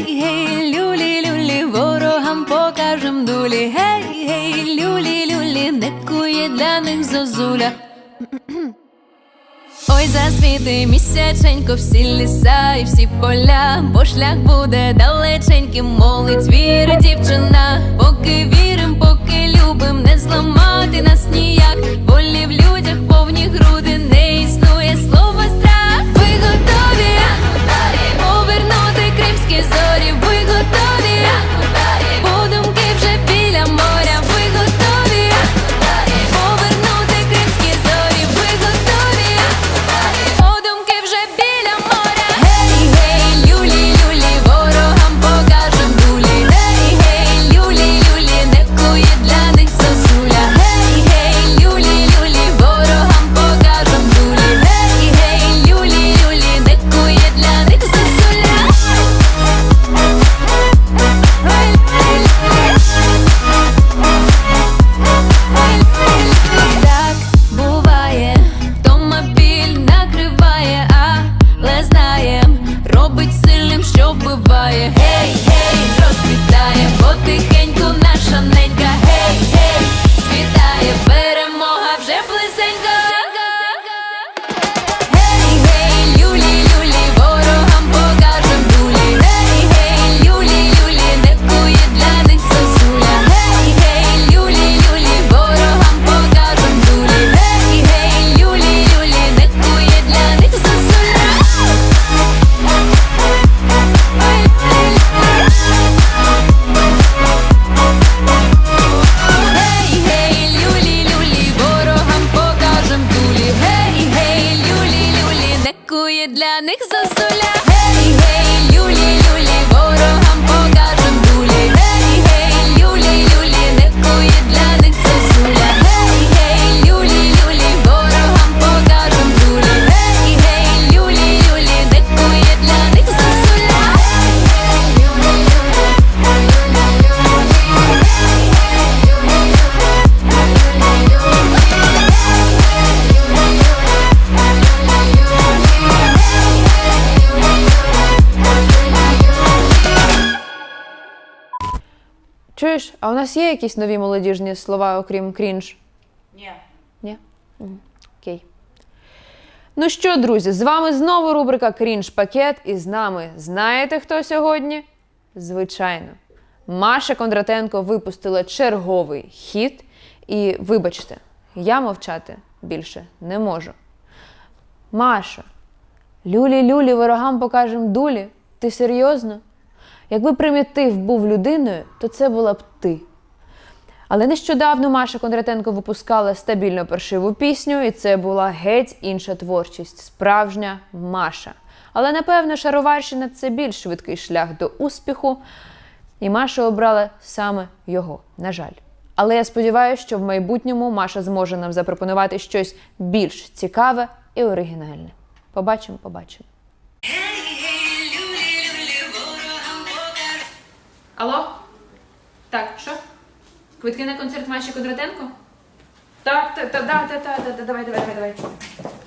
Гей, гей, люлі, люлі, ворогам покажем дулі. Гей, гей, люлі, люлі, не кує для них зозуля. Ой, засвіти місяченько, всі ліса і всі поля, бо шлях буде далеченьким, молить віри дівчина. Поки вірим, поки любим, для них зозуля. Чуєш, а у нас є якісь нові молодіжні слова, окрім крінж? Ні. Ні? Окей. Ну що, друзі, з вами знову рубрика Крінж Пакет, і з нами знаєте, хто сьогодні? Звичайно, Маша Кондратенко випустила черговий хіт. І вибачте, я мовчати більше не можу. Маша, люлі-люлі, ворогам покажем дулі. Ти серйозно? Якби примітив був людиною, то це була б ти. Але нещодавно Маша Кондратенко випускала стабільно паршиву пісню, і це була геть інша творчість, справжня Маша. Але напевно, шароварщина це більш швидкий шлях до успіху, і Маша обрала саме його, на жаль. Але я сподіваюся, що в майбутньому Маша зможе нам запропонувати щось більш цікаве і оригінальне. Побачимо, побачимо. Алло? Так, що? Квитки на концерт Маші Кондратенко? Так, так, так, так, так, так, та, та, давай, давай, давай, давай.